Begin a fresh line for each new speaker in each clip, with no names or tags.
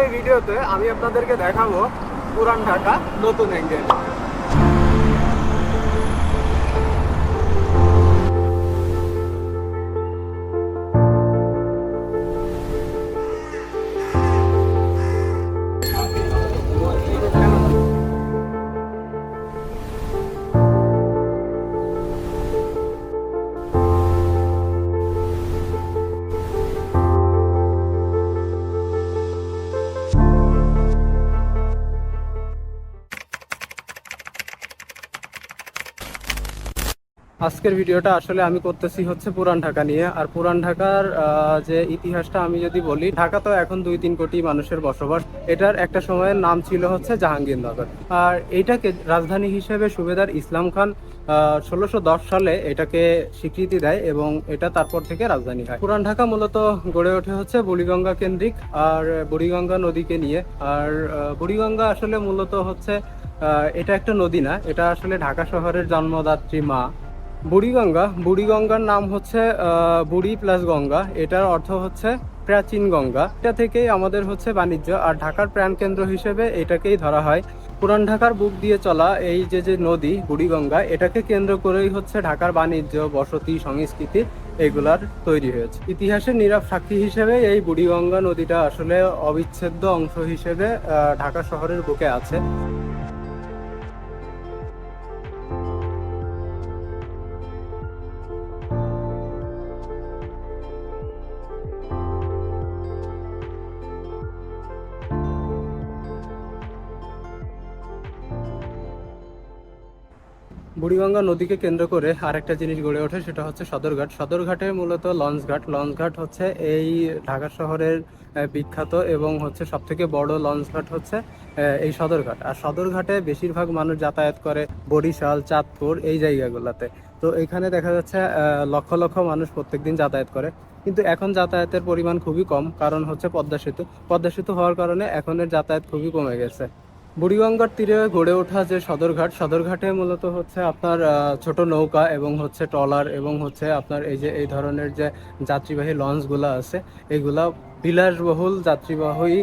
এই ভিডিওতে আমি আপনাদেরকে দেখাবো পুরান ঢাকা নতুন অ্যাঙ্গেল আজকের ভিডিওটা আসলে আমি করতেছি হচ্ছে পুরান ঢাকা নিয়ে। আর পুরান ঢাকার যে ইতিহাসটা আমি যদি বলি, ঢাকা তো এখন দুই তিন কোটি মানুষের বসবাস। এটার একটা সময়ের নাম ছিল হচ্ছে জাহাঙ্গীরনগর। আর এইটাকে রাজধানী হিসেবে সুবেদার ইসলাম খান ষোলোশো সালে এটাকে স্বীকৃতি দেয় এবং এটা তারপর থেকে রাজধানী হয়। পুরান ঢাকা মূলত গড়ে ওঠে হচ্ছে বুড়িগঙ্গা কেন্দ্রিক আর বুড়িগঙ্গা নদীকে নিয়ে। আর বুড়িগঙ্গা আসলে মূলত হচ্ছে এটা একটা নদী না, এটা আসলে ঢাকা শহরের জন্মদাত্রী মা। বুড়িগঙ্গা। বুড়িগঙ্গার নাম হচ্ছে বুড়ি প্লাস গঙ্গা। এটার অর্থ হচ্ছে প্রাচীন গঙ্গা। এটা থেকেই আমাদের হচ্ছে বাণিজ্য। আর ঢাকার প্রাণকেন্দ্র হিসেবে এটাকেই ধরা হয়। পুরান ঢাকার বুক দিয়ে চলা এই যে যে নদী, বুড়িগঙ্গা, এটাকে কেন্দ্র করেই হচ্ছে ঢাকার বাণিজ্য, বসতি, সংস্কৃতি এগুলার তৈরি হয়েছে। ইতিহাসের নীরব সাক্ষী হিসেবে এই বুড়িগঙ্গা নদীটা আসলে অবিচ্ছেদ্য অংশ হিসেবে ঢাকা শহরের বুকে আছে। বুড়িগঙ্গা নদীকে কেন্দ্র করে আরেকটা জিনিস গড়ে ওঠে, সেটা হচ্ছে সদরঘাট। সদরঘাটে মূলত লঞ্চঘাট। লঞ্চঘাট হচ্ছে এই ঢাকা শহরের বিখ্যাত এবং হচ্ছে সব থেকে বড় লঞ্চঘাট হচ্ছে এই সদরঘাট। আর সদরঘাটে বেশিরভাগ মানুষ যাতায়াত করে বরিশাল, চাঁদপুর, এই জায়গাগুলোতে। তো এখানে দেখা যাচ্ছে লক্ষ লক্ষ মানুষ প্রত্যেকদিন যাতায়াত করে। কিন্তু এখন যাতায়াতের পরিমাণ খুবই কম, কারণ হচ্ছে পদ্মা সেতু। পদ্মা সেতু হওয়ার কারণে এখনের যাতায়াত খুবই কমে গেছে। বুড়িগঙ্গার তীরে গড়ে ওঠা যে সদরঘাট, সদরঘাটে মূলত হচ্ছে আপনার ছোট নৌকা এবং হচ্ছে ট্রলার এবং হচ্ছে আপনার এই যে, এই ধরনের যে যাত্রীবাহী লঞ্চগুলো আছে, এগুলা বিলাসবহুল যাত্রীবাহী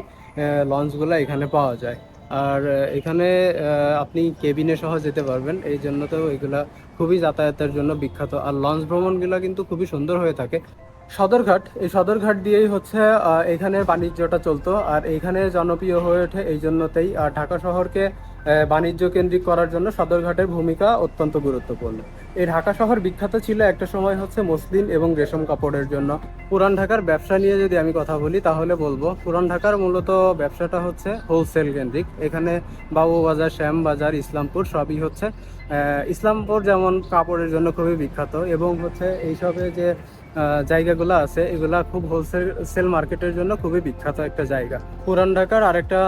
লঞ্চগুলা এখানে পাওয়া যায়। আর এখানে আপনি কেবিনে সহ যেতে পারবেন। এই জন্য তো এগুলা খুবই যাতায়াতের জন্য বিখ্যাত। আর লঞ্চ ভ্রমণগুলো কিন্তু খুবই সুন্দর হয়ে থাকে। সদরঘাট, এই সদরঘাট দিয়েই হচ্ছে এখানে বাণিজ্যটা চলতো। আর এখানে জনপ্রিয় হয়ে ওঠে এই জন্যতেই আর ঢাকা শহরকে বাণিজ্য কেন্দ্রিক করার জন্য সদরঘাটের ভূমিকা অত্যন্ত গুরুত্বপূর্ণ। এই ঢাকা শহর বিখ্যাত ছিল একটা সময় হচ্ছে মসলিন এবং রেশম কাপড়ের জন্য। পুরান ঢাকার ব্যবসা নিয়ে যদি আমি কথা বলি, তাহলে বলব পুরান ঢাকার মূলত ব্যবসাটা হচ্ছে হোলসেল কেন্দ্রিক। এখানে বাবুবাজার শ্যামবাজার ইসলামপুর সবই হচ্ছে ইসলামপুর যেমন কাপড়ের জন্য খুবই বিখ্যাত এবং হচ্ছে এইসবে যে জায়গাগুলো আছে, এগুলা খুব হোলসেল সেল মার্কেটের জন্য খুবই বিখ্যাত একটা জায়গা। পুরান ঢাকার আরেকটা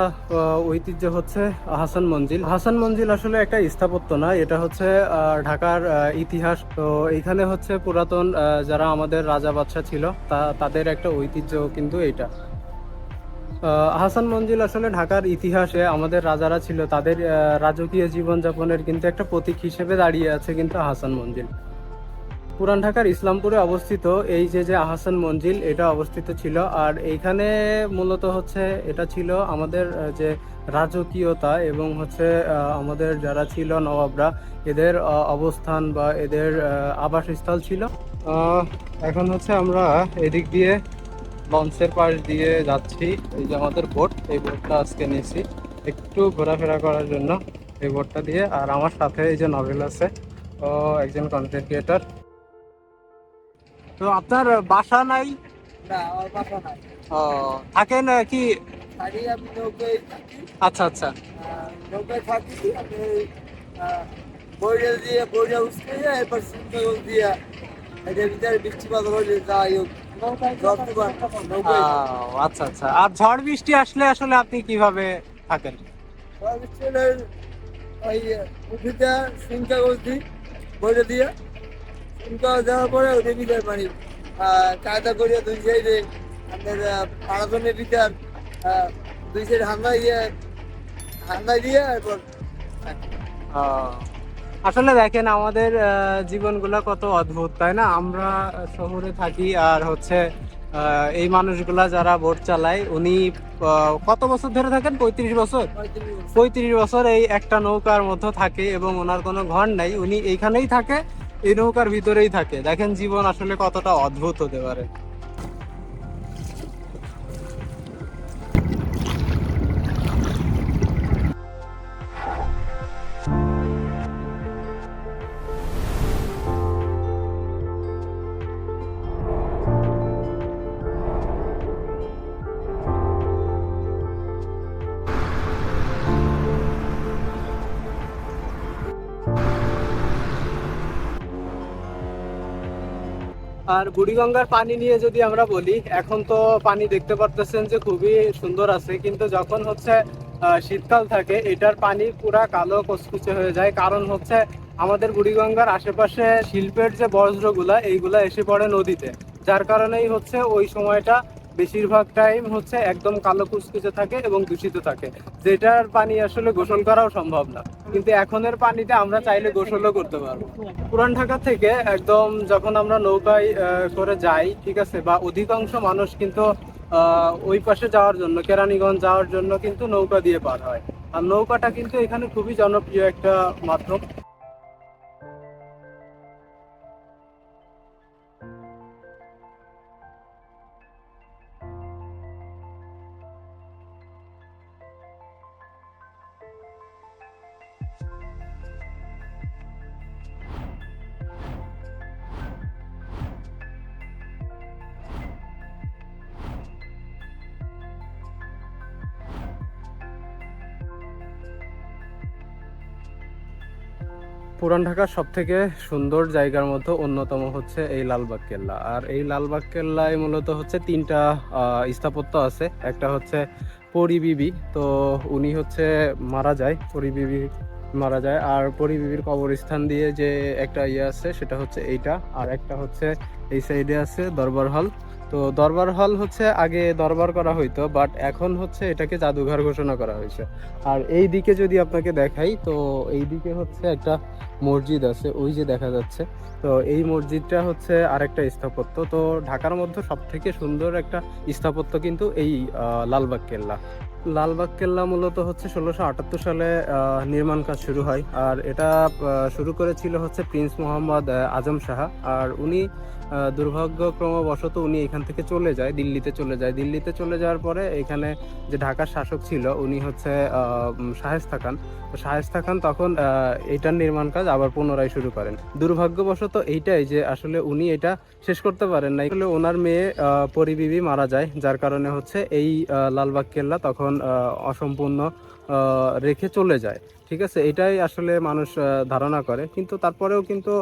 ঐতিহ্য হচ্ছে হাসান মঞ্জিল। হাসান মঞ্জিল আসলে একটা স্থাপত্য না, এটা হচ্ছে ঢাকার ইতিহাস, তো এখানে হচ্ছে পুরাতন যারা আমাদের রাজা বাদশাহ ছিল, তা, তাদের একটা ঐতিহ্য কিন্তু এটা হাসান মঞ্জিল আসলে ঢাকার ইতিহাসে আমাদের রাজারা ছিল, তাদের রাজকীয় জীবনযাপনের কিন্তু একটা প্রতীক হিসেবে দাঁড়িয়ে আছে কিন্তু হাসান মঞ্জিল। পুরান ঢাকার ইসলামপুরে অবস্থিত এই যে যে আহসান মঞ্জিল, এটা অবস্থিত ছিল। আর এইখানে মূলত হচ্ছে, এটা ছিল আমাদের যে রাজকীয়তা এবং হচ্ছে আমাদের যারা ছিল নবাবরা, এদের অবস্থান বা এদের আবাসস্থল ছিল। এখন হচ্ছে আমরা এদিক দিয়ে লঞ্চের পাশ দিয়ে যাচ্ছি। এই যে আমাদের বোট, এই বোটটা আজকে নিয়েছি। একটু ঘোরাফেরা করার জন্য এই বোটটা দিয়ে। আর আমার সাথে এই যে নভেল আছে, ও একজন কন্টেন্ট ক্রিয়েটার তো আপনার বাসা নাই?
না আমার বাসা নাই।
ও থাকেন কি?
থাকি আমি নৌকায় থাকি।
আচ্ছা আচ্ছা।
নৌকায় থাকি আমি বইটা দিয়ে বইটা উঠতে যায় এরপর সুন্দর দিয়ে এটার ভিতরে বৃষ্টি বাদল হলে যাই হোক
আচ্ছা আচ্ছা। আর ঝড় বৃষ্টি আসলে আসলে আপনি কীভাবে থাকেন?
ঝড় বৃষ্টি হলে ওই উঠিতে দিই বইটা দিয়ে। সিম দেওয়ার পরে ওদের ভিতরে মানে কায়দা করিয়া দুই সাইডে আমাদের পাড়াজনের আহ, দুই সাইড হান্দায় দিয়ে হান্দায় দিয়ে এরপর
আসলে দেখেন আমাদের জীবনগুলো কত অদ্ভুত তাই না? আমরা শহরে থাকি আর হচ্ছে এই মানুষগুলা যারা ভোট চালায় উনি কত বছর ধরে থাকেন? পঁয়ত্রিশ বছর।
পঁয়ত্রিশ বছর
এই একটা নৌকার মধ্যে থাকে এবং ওনার কোনো ঘর নাই। উনি এইখানেই থাকে এই নৌকার ভিতরেই থাকে। দেখেন জীবন আসলে কতটা অদ্ভুত হতে পারে। আর বুড়িগঙ্গার পানি নিয়ে যদি আমরা বলি, এখন তো পানি দেখতে পারতেছেন যে খুবই সুন্দর আছে, কিন্তু যখন হচ্ছে শীতকাল থাকে, এটার পানি পুরা কালো কচকুচে হয়ে যায়। কারণ হচ্ছে, আমাদের বুড়িগঙ্গার আশেপাশে শিল্পের যে বজ্রগুলা এইগুলা এসে পড়ে নদীতে। যার কারণেই হচ্ছে, ওই সময়টা বেশিরভাগ টাইম হচ্ছে একদম কালো কুচকুচে থাকে এবং দূষিত থাকে। যেটার পানি আসলে গোসল করাও সম্ভব না। কিন্তু এখনের পানিতে আমরা চাইলে গোসলও করতে পারব। পুরান ঢাকা থেকে একদম যখন আমরা নৌকায় করে যাই, ঠিক আছে, বা অধিকাংশ মানুষ কিন্তু ওই পাশে যাওয়ার জন্য, কেরানীগঞ্জ যাওয়ার জন্য কিন্তু নৌকা দিয়ে পার হয়। আর নৌকাটা কিন্তু এখানে খুবই জনপ্রিয় একটা মাধ্যম। পুরান ঢাকার সব থেকে সুন্দর জায়গার মধ্যে অন্যতম হচ্ছে এই লালবাগ কেল্লা। আর এই লালবাগ কেল্লায় মূলত হচ্ছে তিনটা স্থাপত্য আছে। একটা হচ্ছে পরিবিবি তো উনি হচ্ছে মারা যায় পরিবিবি মারা যায়। আর পরিবিবির কবরস্থান দিয়ে যে একটা ইয়ে আছে, সেটা হচ্ছে এইটা। আর একটা হচ্ছে এই সাইডে আছে দরবার হল। তো দরবার হল হচ্ছে আগে দরবার করা হইতো, বাট এখন হচ্ছে এটাকে জাদুঘর ঘোষণা করা হয়েছে। আর এই দিকে যদি আপনাকে দেখাই, তো এই দিকে হচ্ছে একটা মসজিদ আছে, ওই যে দেখা যাচ্ছে। তো এই মসজিদটা হচ্ছে আরেকটা স্থাপত্য। তো ঢাকার মধ্যে সব থেকে সুন্দর একটা স্থাপত্য কিন্তু এই লালবাগ কেল্লা। লালবাগ কেল্লা মূলত হচ্ছে ষোলোশো আটাত্তর সালে নির্মাণ কাজ শুরু হয়। আর এটা শুরু করেছিল হচ্ছে প্রিন্স মোহাম্মদ আজম শাহ আর উনি দুর্ভাগ্যক্রমবশত উনি এখান থেকে চলে যায়, দিল্লিতে চলে যায়। দিল্লিতে চলে যাওয়ার পরে এখানে যে ঢাকার শাসক ছিল, উনি হচ্ছে শায়েস্তা খান। তো শায়েস্তা খান তখন এটার নির্মাণ কাজ আবার পুনরায় শুরু করেন। দুর্ভাগ্যবশত এইটাই যে আসলে উনি এটা শেষ করতে পারেন না আসলে ওনার মেয়ে পরিবিবি মারা যায়, যার কারণে হচ্ছে এই লালবাগ কেল্লা তখন আহ, অসম্পূর্ণ রেখে চলে যায়। ঠিক আছে? এটাই আসলে মানুষ ধারণা করে। কিন্তু তারপরেও কিন্তু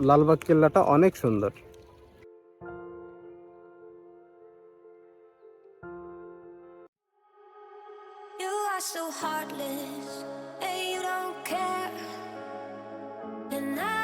লালবাগ কেল্লাটা অনেক সুন্দর।
So heartless, and you don't care. And I